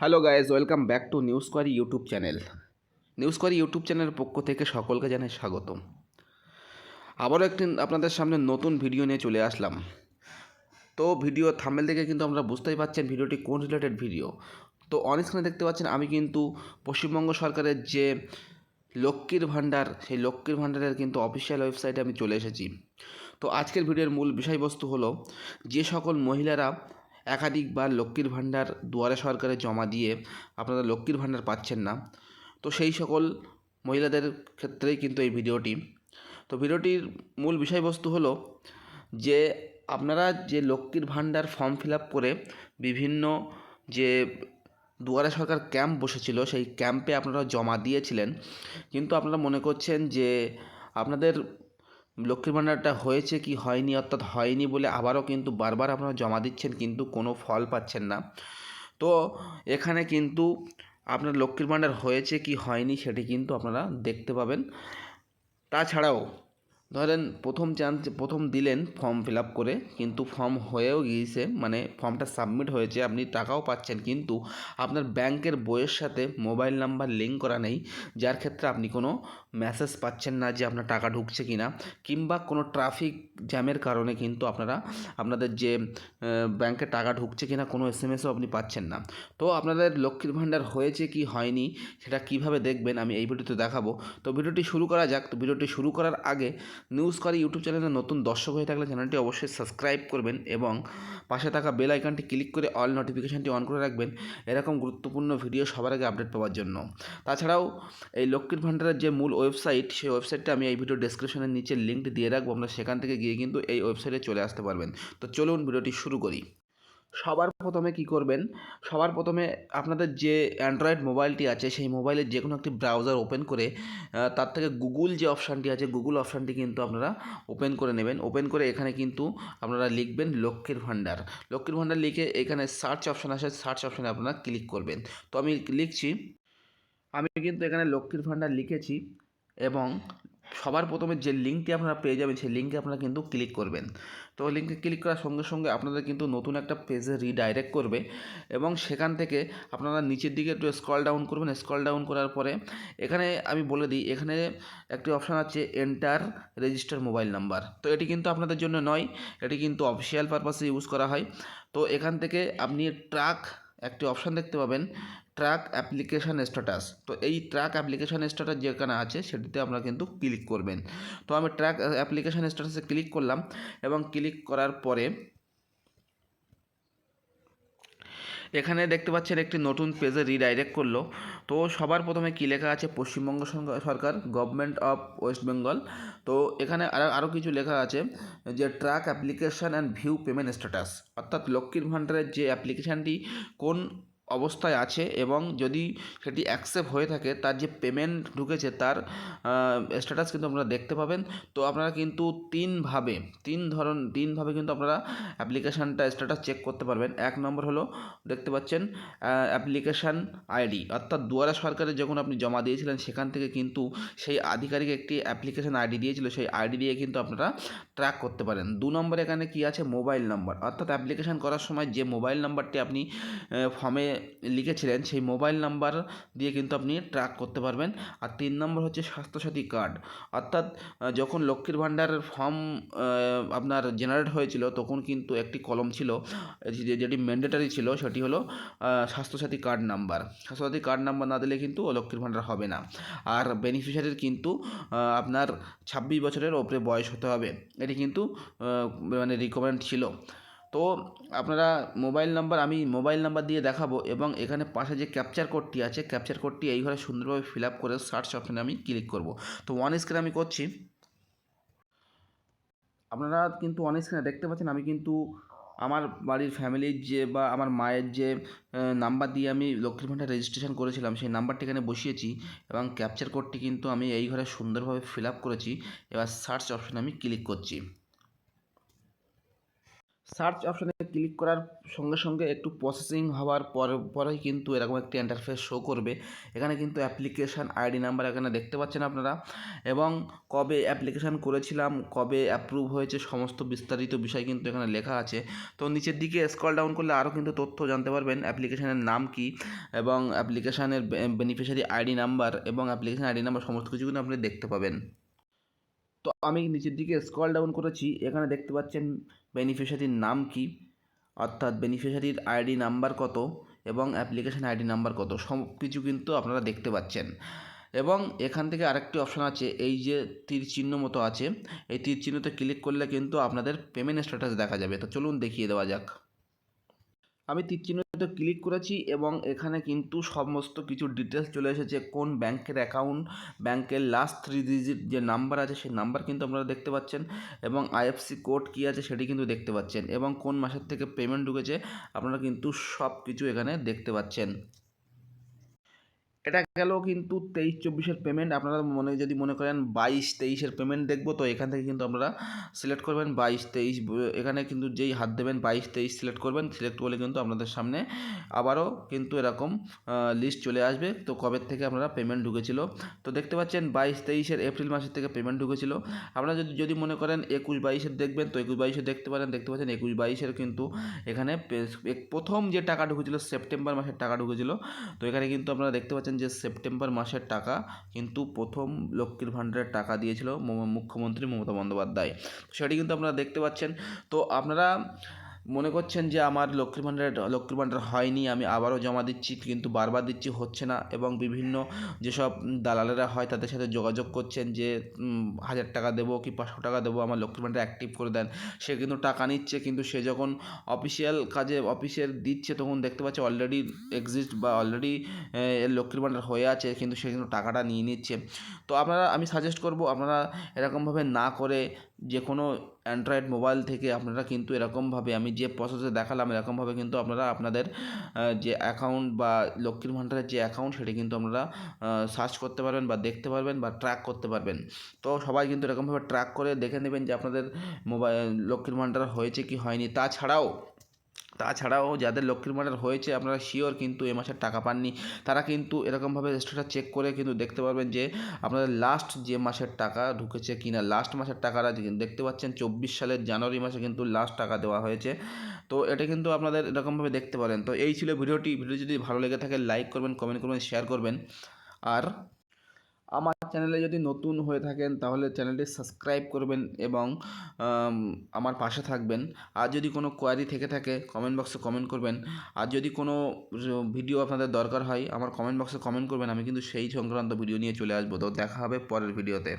Hello guys welcome back to news query YouTube channel news query YouTube চ্যানেলের পক্ষ থেকে সকলকে জানাই স্বাগতম। আবারও একটি আপনাদের সামনে নতুন ভিডিও নিয়ে চলে আসলাম। তো ভিডিও থামেল দেখে কিন্তু আমরা বুঝতেই পারছেন ভিডিওটি কোন রিলেটেড ভিডিও তো অন স্ক্রিনে দেখতে পাচ্ছেন আমি কিন্তু পশ্চিমবঙ্গ সরকারের যে লক্ষ্মীর ভাণ্ডার, সেই লক্ষ্মীর ভাণ্ডারের কিন্তু অফিসিয়াল ওয়েবসাইটে আমি চলে এসেছি। তো আজকের ভিডিওর মূল বিষয়বস্তু হলো যে সকল মহিলারা একাধিকবার লক্ষ্মীর ভাণ্ডার দুয়ারে সরকারে জমা দিয়ে আপনারা লক্ষ্মীর ভাণ্ডার পাচ্ছেন না। তো সেই সকল মহিলাদের ক্ষেত্রেই কিন্তু এই ভিডিওটি। তো ভিডিওটির মূল বিষয়বস্তু হলো যে আপনারা যে লক্ষ্মীর ভাণ্ডার ফর্ম ফিল আপ করে বিভিন্ন যে দুয়ারে সরকার ক্যাম্প বসেছিল, সেই ক্যাম্পে আপনারা জমা দিয়েছিলেন। কিন্তু আপনারা মনে করছেন যে আপনাদের লক্ষ্মীর ভাণ্ডারটা হয়েছে কি হয়নি, অর্থাৎ হয়নি বলে আবারও কিন্তু বারবার আপনারা জমা দিচ্ছেন, কিন্তু কোনো ফল পাচ্ছেন না। তো এখানে কিন্তু আপনার লক্ষ্মীর ভাণ্ডার হয়েছে কি হয়নি সেটি কিন্তু আপনারা দেখতে পাবেন। তাছাড়াও ধরেন প্রথম চান্স প্রথম দিলেন ফর্ম ফিল আপ করে, কিন্তু ফর্ম হয়েও গিয়েছে মানে ফর্মটা সাবমিট হয়েছে, আপনি টাকাও পাচ্ছেন, কিন্তু আপনার ব্যাংকের বইয়ের সাথে মোবাইল নাম্বার লিঙ্ক করা নেই, যার ক্ষেত্রে আপনি কোনো মেসেজ পাচ্ছেন না যে আপনার টাকা ঢুকছে কি না কিংবা কোনো ট্রাফিক জ্যামের কারণে কিন্তু আপনারা, আপনাদের যে ব্যাংকে টাকা ঢুকছে কি না কোনো এস এম এসও আপনি পাচ্ছেন না। তো আপনাদের লক্ষ্মীর ভাণ্ডার হয়েছে কি হয়নি, সেটা কীভাবে দেখবেন, আমি এই ভিডিওতে দেখাবো। তো ভিডিওটি শুরু করা যাক, তো ভিডিওটি শুরু করার আগে নিউজ করে ইউটিউব চ্যানেলে নতুন দর্শক হয়ে থাকলে চ্যানেলটি অবশ্যই সাবস্ক্রাইব করবেন এবং পাশে থাকা বেল আইকনটি ক্লিক করে অল নোটিফিকেশানটি অন করে রাখবেন। এরকম গুরুত্বপূর্ণ ভিডিও সবার আগে আপডেট পাওয়ার জন্য। তাছাড়াও এই লক্ষ্মীর ভাণ্ডারের যে মূল ওয়েবসাইট সেই ওয়েবসাইটটা আমি এই ভিডিও ডেসক্রিপশনের নিচে লিঙ্ক দিয়ে রাখব। আপনারা সেখান থেকে গিয়ে কিন্তু এই ওয়েবসাইটে চলে আসতে পারবেন। তো চলুন ভিডিওটি শুরু করি। সবার প্রথমে কি করবেন? সবার প্রথমে আপনাদের যে অ্যান্ড্রয়েড মোবাইলটি আছে, সেই মোবাইলের যে কোনো একটি ব্রাউজার ওপেন করে তার থেকে গুগল যে অপশানটি আছে গুগল অপশানটি কিন্তু আপনারা ওপেন করে নেবেন। ওপেন করে এখানে কিন্তু আপনারা লিখবেন লক্ষ্মীর ভাণ্ডার। লক্ষ্মীর ভাণ্ডার লিখে এখানে সার্চ অপশান আসে সার্চ অপশানে আপনারা ক্লিক করবেন। তো আমি লিখছি, আমি কিন্তু এখানে লক্ষ্মীর ভাণ্ডার লিখেছি এবং সবার প্রথমে যে লিঙ্কটি আপনারা পেয়ে যাবেন, সেই লিঙ্কে আপনারা কিন্তু ক্লিক করবেন। তো লিঙ্কে ক্লিক করার সঙ্গে সঙ্গে আপনাদের কিন্তু নতুন একটা পেজে রিডাইরেক্ট করবে এবং সেখান থেকে আপনারা নিচের দিকে একটু স্ক্রল ডাউন করবেন। স্ক্রল ডাউন করার পরে এখানে আমি বলে দিই, এখানে একটি অপশান আছে এন্টার রেজিস্টার মোবাইল নাম্বার তো এটি কিন্তু আপনাদের জন্য নয়, এটি কিন্তু অফিসিয়াল পারপাসে ইউজ করা হয়। তো এখান থেকে আপনি ট্রাক একটি অপশান দেখতে পাবেন ট্র্যাক অ্যাপ্লিকেশান স্ট্যাটাস তো এই ট্র্যাক অ্যাপ্লিকেশান স্ট্যাটাস যেখানে আছে, সেটিতে আপনারা কিন্তু ক্লিক করবেন। তো আমি ট্র্যাক অ্যাপ্লিকেশান স্ট্যাটাসে ক্লিক করলাম এবং ক্লিক করার পরে এখানে দেখতে পাচ্ছেন একটি নতুন পেজে রিডাইরেক্ট করল। তো সবার প্রথমে কী লেখা আছে? পশ্চিমবঙ্গ সরকার- গভর্নমেন্ট অফ ওয়েস্ট বেঙ্গল তো এখানে আরও কিছু লেখা আছে যে track application and view payment status অর্থাৎ লক্ষ্মীর ভাণ্ডারের যে অ্যাপ্লিকেশানটি কোন অবস্থায় আছে এবং যদি সেটি অ্যাকসেপ্ট হয়ে থাকে, তার যে পেমেন্ট ঢুকেছে, তার স্ট্যাটাস কিন্তু আপনারা দেখতে পাবেন। তো আপনারা কিন্তু তিনভাবে তিন ধরন তিনভাবে কিন্তু আপনারা অ্যাপ্লিকেশানটা স্ট্যাটাস চেক করতে পারবেন। এক নম্বর হলো, দেখতে পাচ্ছেন অ্যাপ্লিকেশান আইডি অর্থাৎ দুয়ারা সরকারে যখন আপনি জমা দিয়েছিলেন, সেখান থেকে কিন্তু সেই আধিকারিক একটি অ্যাপ্লিকেশান আইডি দিয়েছিল। সেই আইডি দিয়ে কিন্তু আপনারা ট্র্যাক করতে পারেন। দু নম্বর এখানে কি আছে? মোবাইল নাম্বার অর্থাৎ অ্যাপ্লিকেশান করার সময় যে মোবাইল নাম্বারটি আপনি ফর্মে লিখেছিলেন, সেই মোবাইল নাম্বার দিয়ে কিন্তু আপনি ট্র্যাক করতে পারবেন। আর তিন নম্বর হচ্ছে স্বাস্থ্যসাথী কার্ড অর্থাৎ যখন লক্ষ্মীর ভাণ্ডারের ফর্ম আপনার জেনারেট হয়েছিল, তখন কিন্তু একটি কলম ছিল যেটি ম্যান্ডেটারি ছিল, সেটি হলো Swasthya Sathi card number Swasthya Sathi card number না দিলে কিন্তু লক্ষ্মীর ভাণ্ডার হবে না। আর বেনিফিশিয়ারির কিন্তু আপনার ছাব্বিশ বছরের ওপরে বয়স হতে হবে। এটি কিন্তু মানে রিকমেন্ড ছিল। তো আপনারা মোবাইল নাম্বার, আমি মোবাইল নাম্বার দিয়ে দেখাবো এবং এখানে পাশে যে ক্যাপচার কোডটি আছে ক্যাপচার কোডটি এইভাবে সুন্দরভাবে ফিল আপ করে সার্চ অপশানে আমি ক্লিক করব। তো ওয়ান স্ক্রিনে আমি করছি। আপনারা কিন্তু অন স্ক্রিনে দেখতে পাচ্ছেন, আমি কিন্তু আমার বাড়ির ফ্যামিলির যে বা আমার মায়ের যে নাম্বার দিয়ে আমি লক্ষ্মীর ভাণ্ডার রেজিস্ট্রেশন করেছিলাম, সেই নাম্বারটি এখানে বসিয়েছি এবং ক্যাপচার কোডটি কিন্তু আমি এই ঘরে সুন্দরভাবে ফিল আপ করেছি। এবার সার্চ অপশানে আমি ক্লিক করছি। সার্চ অপশানে ক্লিক করার সঙ্গে সঙ্গে একটু প্রসেসিং হওয়ার পর, পরেই কিন্তু এরকম একটি ইন্টারফেস শো করবে। এখানে কিন্তু অ্যাপ্লিকেশান আইডি নাম্বার এখানে দেখতে পাচ্ছেন আপনারা। এবং কবে অ্যাপ্লিকেশান করেছিলাম, কবে অ্যাপ্রুভ হয়েছে, সমস্ত বিস্তারিত বিষয় কিন্তু এখানে লেখা আছে। তো নিচের দিকে স্ক্রল ডাউন করলে আরও কিন্তু তথ্য জানতে পারবেন অ্যাপ্লিকেশানের নাম কি এবং অ্যাপ্লিকেশানের বেনিফিশিয়ারি আইডি নাম্বার এবং অ্যাপ্লিকেশান আইডি নাম্বার সমস্ত কিছু কিন্তু আপনি দেখতে পাবেন। তো আমি নিচের দিকে স্ক্রল ডাউন করেছি, এখানে দেখতে পাচ্ছেন বেনিফিশিয়ারির নাম কি? অর্থাৎ বেনিফিশিয়ারির আইডি নাম্বার কত এবং অ্যাপ্লিকেশন আইডি নাম্বার কত? সব কিছু কিন্তু আপনারা দেখতে পাচ্ছেন। এবং এখান থেকে আরেকটি অপশান আছে, এই যে তীর চিহ্ন মতো আছে, এই তীর চিহ্নতে ক্লিক করলে কিন্তু আপনাদের পেমেন্ট স্ট্যাটাস দেখা যাবে। তো চলুন দেখিয়ে দেওয়া যাক। আমি তীর চিহ্নতে ক্লিক করেছি এবং এখানে কিন্তু সমস্ত কিছু ডিটেলস চলে এসেছে। কোন ব্যাংকের অ্যাকাউন্ট ব্যাংকের লাস্ট থ্রি ডিজিট যে নাম্বার আছে, সেই নাম্বার কিন্তু আপনারা দেখতে পাচ্ছেন এবং আইএফসি কোড কী আছে সেটি কিন্তু দেখতে পাচ্ছেন এবং কোন মাসের থেকে পেমেন্ট ঢুকেছে, আপনারা কিন্তু সব কিছু এখানে দেখতে পাচ্ছেন। এটা গেল কিন্তু তেইশ চব্বিশের পেমেন্ট আপনারা মনে, যদি মনে করেন বাইশ তেইশের পেমেন্ট দেখব, তো এখান থেকে কিন্তু আপনারা সিলেক্ট করবেন বাইশ তেইশ। এখানে কিন্তু যেই হাত দেবেন বাইশ তেইশ সিলেক্ট করবেন সিলেক্ট করলে কিন্তু আপনাদের সামনে আবারও কিন্তু এরকম লিস্ট চলে আসবে। তো কবে থেকে আপনারা পেমেন্ট ঢুকেছিল? তো দেখতে পাচ্ছেন বাইশ তেইশের এপ্রিল মাসের থেকে পেমেন্ট ঢুকেছিল। আপনারা যদি যদি মনে করেন একুশ বাইশের দেখবেন, তো একুশ বাইশে দেখতে পারেন। দেখতে পাচ্ছেন একুশ বাইশের কিন্তু এখানে প্রথম যে টাকা ঢুকেছিল, সেপ্টেম্বর মাসের টাকা ঢুকেছিল। তো এখানে কিন্তু আপনারা দেখতে পাচ্ছেন যে সেপ্টেম্বর মাসের টাকা কিন্তু প্রথম লক্ষ্মীর ভাণ্ডারের টাকা দিয়েছিল মুখ্যমন্ত্রী মমতা বন্দ্যোপাধ্যায়। সেটি কিন্তু আপনারা দেখতে পাচ্ছেন। তো আপনারা মনে করছেন যে আমার লক্ষ্মীর ভাণ্ডার লক্ষ্মীর ভাণ্ডার হয়নি, আমি আবারও জমা দিচ্ছি, কিন্তু বারবার দিচ্ছি, হচ্ছে না। এবং বিভিন্ন যেসব দালালেরা হয়, তাদের সাথে যোগাযোগ করছেন যে হাজার টাকা দেবো কি পাঁচশো টাকা দেবো, আমার লক্ষ্মীর ভাণ্ডার অ্যাক্টিভ করে দেন। সে কিন্তু টাকা নিচ্ছে, কিন্তু সে যখন অফিসিয়াল কাজে অফিসের দিচ্ছে, তখন দেখতে পাচ্ছে অলরেডি এক্সিস্ট বা অলরেডি লক্ষ্মীর ভাণ্ডার হয়ে আছে, কিন্তু সে কিন্তু টাকাটা নিয়ে নিচ্ছে। তো আপনারা, আমি সাজেস্ট করব, আপনারা এরকমভাবে না করে যে কোনো অ্যান্ড্রয়েড মোবাইল থেকে আপনারা কিন্তু এরকমভাবে আমি যে প্রসেসে দেখালাম, এরকমভাবে কিন্তু আপনারা আপনাদের যে অ্যাকাউন্ট বা লক্ষ্মীর ভাণ্ডারের যে অ্যাকাউন্ট সেটি কিন্তু আপনারা সার্চ করতে পারবেন বা দেখতে পারবেন বা ট্র্যাক করতে পারবেন। তো সবাই কিন্তু এরকমভাবে ট্র্যাক করে দেখে নেবেন যে আপনাদের মোবাইল লক্ষ্মীর ভাণ্ডার হয়েছে কি হয়নি। তাছাড়াও তাছাড়াও যাদের লক্ষ্মীর ভাণ্ডার হয়েছে, আপনারা শিওর কিন্তু এ মাসের টাকা পাননি। তারা কিন্তু এরকমভাবে স্টেটাস চেক করে কিন্তু দেখতে পারবেন যে, আপনাদের লাস্ট যে মাসের টাকা ঢুকেছে কি না লাস্ট মাসের টাকাটা দেখতে পাচ্ছেন, চব্বিশ সালের জানুয়ারি মাসে কিন্তু লাস্ট টাকা দেওয়া হয়েছে। তো এটা কিন্তু আপনাদের এরকমভাবে দেখতে পারেন। তো এই ছিল ভিডিওটি। ভিডিও যদি ভালো লেগে থাকে লাইক করবেন কমেন্ট করবেন শেয়ার করবেন। আর আমার চ্যানেলে যদি নতুন হয়ে থাকেন, তাহলে চ্যানেলটি সাবস্ক্রাইব করবেন এবং আমার পাশে থাকবেন। আর যদি কোনো কোয়ারি থেকে থাকে কমেন্ট বক্সে কমেন্ট করবেন। আর যদি কোনো ভিডিও আপনাদের দরকার হয়, আমার কমেন্ট বক্সে কমেন্ট করবেন। আমি কিন্তু সেই সংক্রান্ত ভিডিও নিয়ে চলে আসব। তো দেখা হবে পরের ভিডিওতে